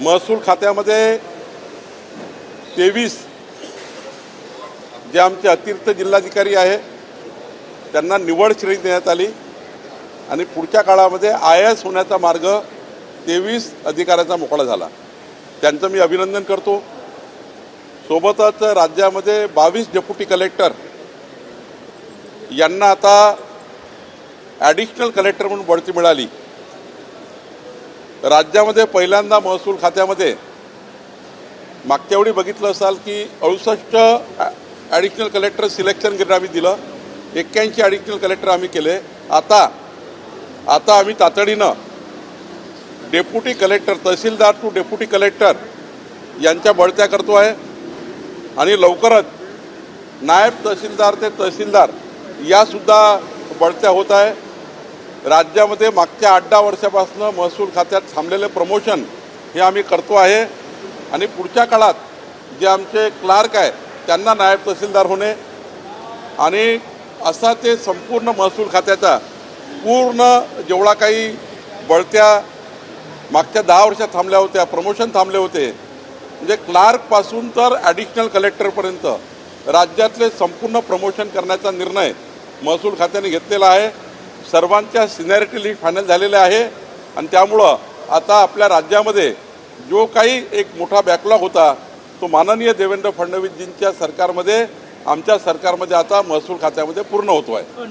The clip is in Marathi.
महसूल खात्यामध्ये तेवीस जे आमचे अतिरिक्त जिल्हाधिकारी आहे त्यांना निवड श्रेणी देण्यात आली. आणि पुढच्या काळामध्ये आय एस होण्याचा मार्ग तेवीस अधिकाऱ्याचा मोकळा झाला. त्यांचं मी अभिनंदन करतो. सोबतच राज्यामध्ये बावीस डेप्युटी कलेक्टर यांना आता ॲडिशनल कलेक्टर म्हणून बढती मिळाली. राज्यामध्ये पहिल्यांदा महसूल खात्यामध्ये मागच्या वेळी बघितलं असाल की अडुसष्ट ॲडिशनल कलेक्टर सिलेक्शन ग्रेड आम्ही दिलं. एक्क्याऐंशी ॲडिशनल कलेक्टर आम्ही केले. आता आता आम्ही तातडीनं डेप्युटी कलेक्टर तहसीलदार टू डेप्युटी कलेक्टर यांच्या बढत्या करतो आहे. आणि लवकरच नायब तहसीलदार ते तहसीलदार यासुद्धा बढत्या होत आहे. राज्यामध्ये मागच्या आठ दहा वर्षापासून महसूल खात्यात थांबलेले प्रमोशन हे आम्ही करतो आहे. आणि पुढच्या काळात जे आमचे क्लार्क आहे त्यांना नायब तहसीलदार होणे आणि असा ते संपूर्ण महसूल खात्याचा पूर्ण जेवढा काही बळत्या मागच्या दहा वर्षात थांबल्या होत्या प्रमोशन थांबले होते म्हणजे क्लार्कपासून तर ॲडिशनल कलेक्टरपर्यंत राज्यातले संपूर्ण प्रमोशन करण्याचा निर्णय महसूल खात्याने घेतलेला आहे. सर्वांच्या सिनियरिटी लीग फायनल झालेल्या आहे. आणि त्यामुळं आता आपल्या राज्यामध्ये जो काही एक मोठा बॅकलॉग होता तो माननीय देवेंद्र फडणवीसजींच्या सरकारमध्ये आमच्या सरकारमध्ये आता महसूल खात्यामध्ये पूर्ण होतो आहे